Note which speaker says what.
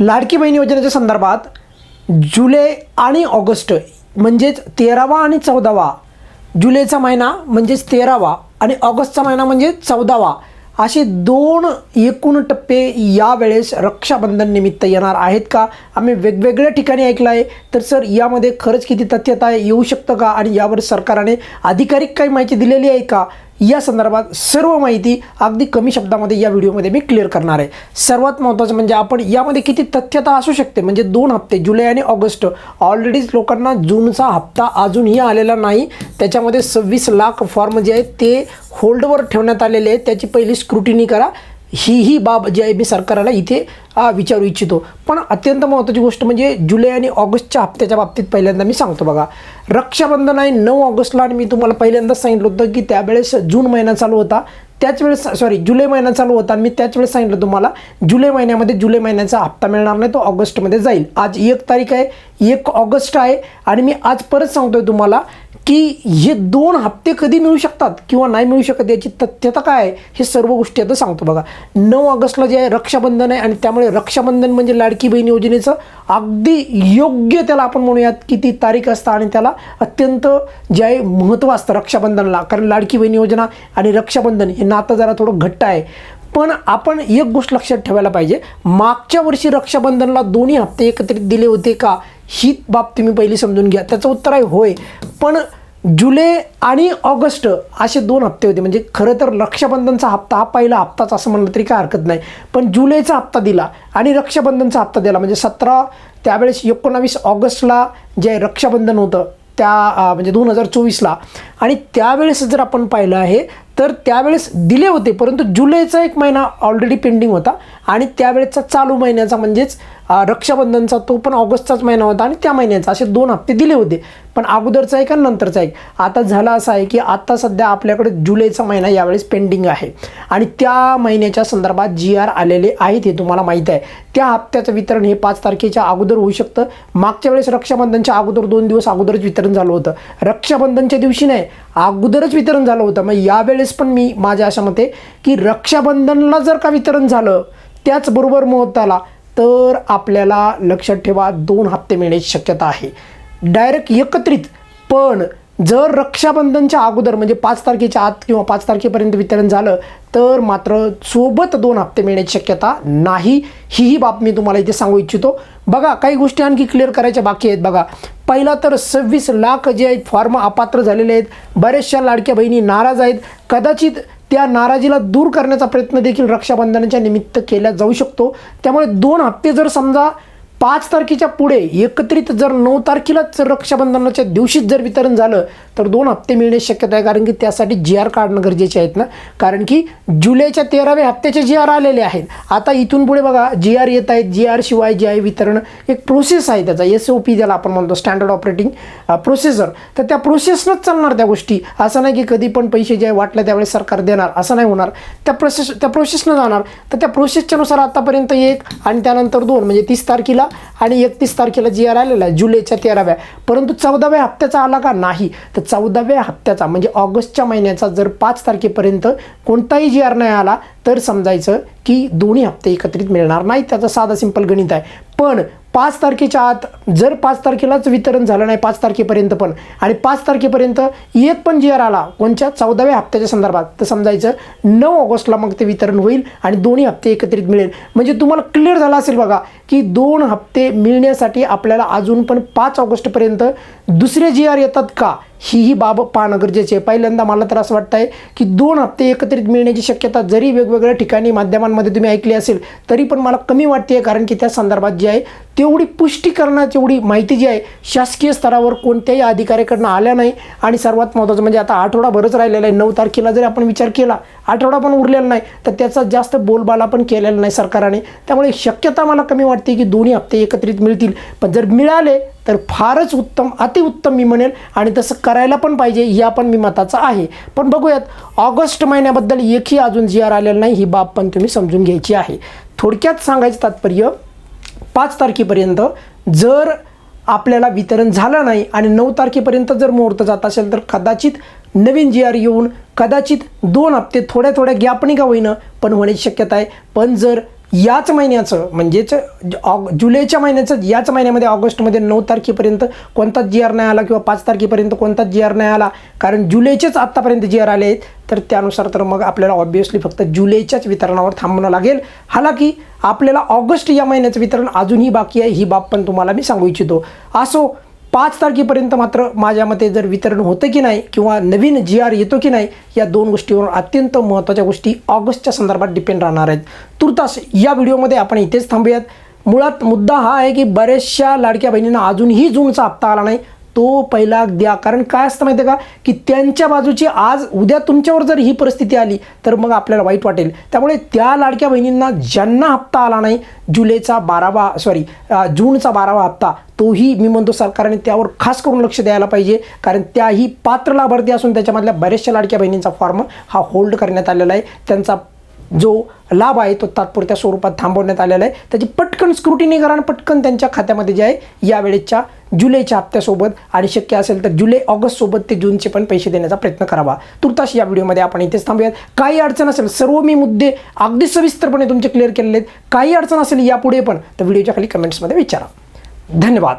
Speaker 1: लाडकी बहीण योजनेच्या संदर्भात जुलै आणि ऑगस्ट म्हणजेच तेरावा आणि चौदावा. जुलैचा महिना म्हणजेच तेरावा आणि ऑगस्टचा महिना म्हणजे चौदावा. असे दोन एकूण टप्पे यावेळेस रक्षाबंधन निमित्त येणार आहेत का? आम्ही वेगवेगळ्या ठिकाणी ऐकलं आहे तर सर यामध्ये खरंच किती तथ्यता येऊ शकतं का? आणि यावर सरकारने आधिकारिक काही माहिती दिलेली आहे का? या संदर्भात सर्व माहिती अगदी कमी शब्दामध्ये या व्हिडिओमध्ये मी क्लिअर करणार आहे. सर्वात महत्त्वाचं म्हणजे आपण यामध्ये किती तथ्यता असू शकते? म्हणजे दोन हप्ते जुलै आणि ऑगस्ट. ऑलरेडीच लोकांना जूनचा हप्ता अजूनही आलेला नाही. त्याच्यामध्ये सव्वीस लाख फॉर्म जे आहेत ते होल्डवर ठेवण्यात आलेले आहेत. त्याची पहिली स्क्रुटिनी करा. ही ही बाब जी आहे मी सरकारला इथे विचारू इच्छितो. पण अत्यंत महत्त्वाची गोष्ट म्हणजे जुलै आणि ऑगस्टच्या हप्त्याच्या बाबतीत पहिल्यांदा मी सांगतो बघा. रक्षाबंधन आहे नऊ ऑगस्टला आणि मी तुम्हाला पहिल्यांदाच सांगितलं होतं की त्यावेळेस जून महिना चालू होता. त्याच वेळेस सॉरी जुलै महिना चालू होता आणि मी त्याच वेळेस सांगितलं तुम्हाला जुलै महिन्यामध्ये जुलै महिन्याचा हप्ता मिळणार नाही तो ऑगस्टमध्ये जाईल. आज एक तारीख आहे एक ऑगस्ट आहे आणि मी आज परत सांगतोय तुम्हाला की हे दोन हप्ते कधी मिळू शकतात किंवा नाही मिळू शकत याची तथ्यता काय आहे हे सर्व गोष्टी आता सांगतो बघा. नऊ ऑगस्टला जे आहे रक्षाबंधन आहे आणि त्यामुळे रक्षाबंधन म्हणजे लाडकी बहीण योजनेचं अगदी योग्य त्याला आपण म्हणूयात की ती तारीख असतं आणि त्याला अत्यंत जे आहे महत्त्व असतं रक्षाबंधनला. कारण लाडकी बहीण योजना आणि रक्षाबंधन हे नातं जरा थोडं घट्ट आहे. पण आपण एक गोष्ट लक्षात ठेवायला पाहिजे मागच्या वर्षी रक्षाबंधनला दोन्ही हप्ते एकत्रित दिले होते का? ही बाब तुम्ही पहिली समजून घ्या. त्याचं उत्तर आहे होय. पण जुलै आणि ऑगस्ट असे दोन हप्ते होते. म्हणजे खरं तर रक्षाबंधनचा हप्ता हा पहिला हप्ताच असं म्हणलं तरी काय हरकत नाही. पण जुलैचा हप्ता दिला आणि रक्षाबंधनचा हप्ता दिला. म्हणजे सतरा त्यावेळेस एकोणावीस ऑगस्टला जे रक्षाबंधन होतं त्या म्हणजे दोन हजार चोवीसला. आणि त्यावेळेस जर आपण पाहिलं आहे तर त्यावेळेस दिले होते. परंतु जुलैचा एक महिना ऑलरेडी पेंडिंग होता. आणि त्यावेळेचा चालू महिन्याचा म्हणजेच रक्षाबंधनचा तो पण ऑगस्टचाच महिना होता आणि त्या महिन्याचा असे दोन हप्ते दिले होते. पण अगोदरचा एक आणि नंतरचा एक. आता झालं असं आहे की आता सध्या आपल्याकडे जुलैचा महिना यावेळेस पेंडिंग आहे. आणि त्या महिन्याच्या संदर्भात जी आर आलेले आहेत हे तुम्हाला माहीत आहे. त्या हप्त्याचं वितरण हे पाच तारखेच्या अगोदर होऊ शकतं. मागच्या वेळेस रक्षाबंधनच्या अगोदर दोन दिवस अगोदरच वितरण झालं होतं. रक्षाबंधनच्या दिवशी नाही अगोदरच वितरण झालं होतं. मग यावेळेस पण मी माझ्या अशा मते की रक्षाबंधनला जर का वितरण झालं त्याचबरोबर मुहूर्ताला तर आपल्याला लक्षात ठेवा दोन हप्ते मिळण्याची शक्यता आहे. डायरेक्ट एकत्रित पण जर रक्षाबंधनच्या अगोदर म्हणजे पाच तारखेच्या आत किंवा पाच तारखेपर्यंत वितरण झालं तर मात्र सोबत दोन हप्ते मिळण्याची शक्यता नाही. हीही बाब मी तुम्हाला इथे सांगू इच्छितो. बघा काही गोष्टी आणखी क्लिअर करायच्या बाकी आहेत. बघा पहिला तर सव्वीस लाख जे आहेत फॉर्म अपात्र झालेले आहेत. बऱ्याचशा लाडक्या बहिणी नाराज आहेत. कदाचित त्या नाराजीला दूर करण्याचा प्रयत्न देखील रक्षाबंधनाच्या निमित्त केला जाऊ शकतो. त्यामुळे दोन हप्ते जर समजा पाच तारखेच्या पुढे एकत्रित जर नऊ तारखेलाच जर रक्षाबंधनाच्या दिवशीच जर वितरण झालं तर दोन हप्ते मिळण्याची शक्यता आहे. कारण की त्यासाठी जी आर काढणं गरजेचे आहेत ना. कारण की जुलैच्या तेराव्या हप्त्याचे जी आर आलेले आहेत. आता इथून पुढे बघा जी आर येत आहेत. जी आर शिवाय जे आहे वितरण एक प्रोसेस आहे त्याचा. एस ओ पी ज्याला आपण म्हणतो स्टँडर्ड ऑपरेटिंग प्रोसेसर तर त्या प्रोसेसनंच चालणार त्या गोष्टी. असं नाही की कधी पण पैसे जे आहे वाटलं त्यावेळेस सरकार देणार. असं नाही होणार. त्या प्रोसेस त्या प्रोसेसनं जाणार. तर त्या प्रोसेसच्यानुसार आतापर्यंत एक आणि त्यानंतर दोन म्हणजे तीस तारखेला आणि एकतीस तारखेला जी आर आलेला आहे जुलैच्या तेराव्या. परंतु चौदाव्या हप्त्याचा आला का? नाही. तर चौदाव्या हप्त्याचा म्हणजे ऑगस्टच्या महिन्याचा जर पाच तारखेपर्यंत कोणताही जी आर नाही आला तर समजायचं की दोन्ही हप्ते एकत्रित मिळणार नाही. त्याचं साधा सिंपल गणित आहे. पण पाच तारखेच्या आत जर पाच तारखेलाच वितरण झालं नाही पाच तारखेपर्यंत पण. आणि पाच तारखेपर्यंत येत पण जी आर आला कोणत्या? चौदाव्या हप्त्याच्या संदर्भात. तर समजायचं नऊ ऑगस्टला मग ते वितरण होईल आणि दोन्ही हप्ते एकत्रित मिळेल. म्हणजे तुम्हाला क्लिअर झालं असेल बघा की दोन हप्ते मिळण्यासाठी आपल्याला अजून पण पाच ऑगस्टपर्यंत दुसरे जी आर येतात का? ही ही बाब पाहणं गरजेचे आहे. पहिल्यांदा मला तर असं वाटतं आहे की दोन हप्ते एकत्रित मिळण्याची शक्यता जरी वेगवेगळ्या ठिकाणी माध्यमांमध्ये तुम्ही ऐकली असेल तरी पण मला कमी वाटते आहे कारण की त्या संदर्भात जी आहे तेवढी पुष्टीकरणाची एवढी माहिती जी आहे शासकीय स्तरावर कोणत्याही अधिकाऱ्याकडनं आल्या नाही. आणि सर्वात महत्त्वाचं म्हणजे आता आठवडाभरच राहिलेला आहे. नऊ तारखेला जरी आपण विचार केला आठवडा पण उरलेला नाही तर त्याचा जास्त बोलबाला पण केलेला नाही सरकारने. त्यामुळे शक्यता मला कमी वाटते की दोन्ही हप्ते एकत्रित मिळतील. पण जर मिळाले तर फारच उत्तम अतिउत्तम मी म्हणेल. आणि तसं करायला पण पाहिजे या पण मी मताचा आहे. पण बघूयात ऑगस्ट महिन्याबद्दल एकही अजून जी आर आलेलं नाही ही बाब पण तुम्ही समजून घ्यायची आहे. थोडक्यात सांगायचं तात्पर्य पाच तारखेपर्यंत जर आपल्याला वितरण झालं नाही आणि नऊ तारखेपर्यंत जर मुहूर्त जात असेल तर कदाचित नवीन जी आर येऊन कदाचित दोन हप्ते थोड्या थोड्या गॅपने का होईना पण होण्याची शक्यता आहे. पण जर याच महिन्याचं म्हणजेच ज- ऑग जुलैच्या महिन्याचं याच महिन्यामध्ये ऑगस्टमध्ये नऊ तारखेपर्यंत कोणताच जी आर नाही आला किंवा पाच तारखेपर्यंत कोणताच जी आर नाही आला? कारण जुलैचेच आत्तापर्यंत जी आर आले आहेत तर त्यानुसार तर मग आपल्याला ऑब्वियसली फक्त जुलैच्याच वितरणावर थांबणं लागेल. हालाकी आपल्याला ऑगस्ट या महिन्याचं वितरण अजूनही बाकी आहे ही बाब पण तुम्हाला मी सांगू इच्छितो. असो पाच तारखेपर्यंत मात्र माझ्या मते जर वितरण होतं की नाही किंवा नवीन जी आर येतो की नाही या दोन गोष्टीवर अत्यंत महत्त्वाच्या गोष्टी ऑगस्टच्या संदर्भात डिपेंड राहणार आहेत. तुर्तास या व्हिडिओमध्ये आपण इथेच थांबूयात. मुळात मुद्दा हा आहे की बऱ्याचशा लाडक्या बहिणींना अजूनही जूनचा हप्ता आला नाही. तो पहिला द्या कारण काय असतं माहिती आहे का? की त्यांच्या बाजूची आज उद्या तुमच्यावर जर ही परिस्थिती आली तर मग आपल्याला वाईट वाटेल. त्यामुळे त्या लाडक्या बहिणींना ज्यांना हप्ता आला नाही जुलैचा बारावा सॉरी जूनचा बारावा हप्ता तोही मी म्हणतो सरकारने त्यावर खास करून लक्ष द्यायला पाहिजे. कारण त्याही पात्र लाभार्थी असून त्याच्यामधल्या बऱ्याचशा लाडक्या बहिणींचा फॉर्म हा होल्ड करण्यात आलेला आहे. त्यांचा जो लाभ आहे तो तात्पुरत्या स्वरूपात थांबवण्यात आलेला आहे. त्याची पटकन स्क्रुटिनी करा आणि पटकन त्यांच्या खात्यामध्ये जे आहे यावेळेच्या जुलैच्या हप्त्यासोबत आणि शक्य असेल तर जुलै ऑगस्टसोबत ते जूनचे पण पैसे देण्याचा प्रयत्न करावा. तुर्तास या व्हिडिओमध्ये आपण इथेच थांबूयात. काही अडचण असेल सर्व मी मुद्दे अगदी सविस्तरपणे तुमचे क्लिअर केलेले आहेत. काही अडचण असेल यापुढे पण तर व्हिडिओच्या खाली कमेंट्समध्ये विचारा. धन्यवाद.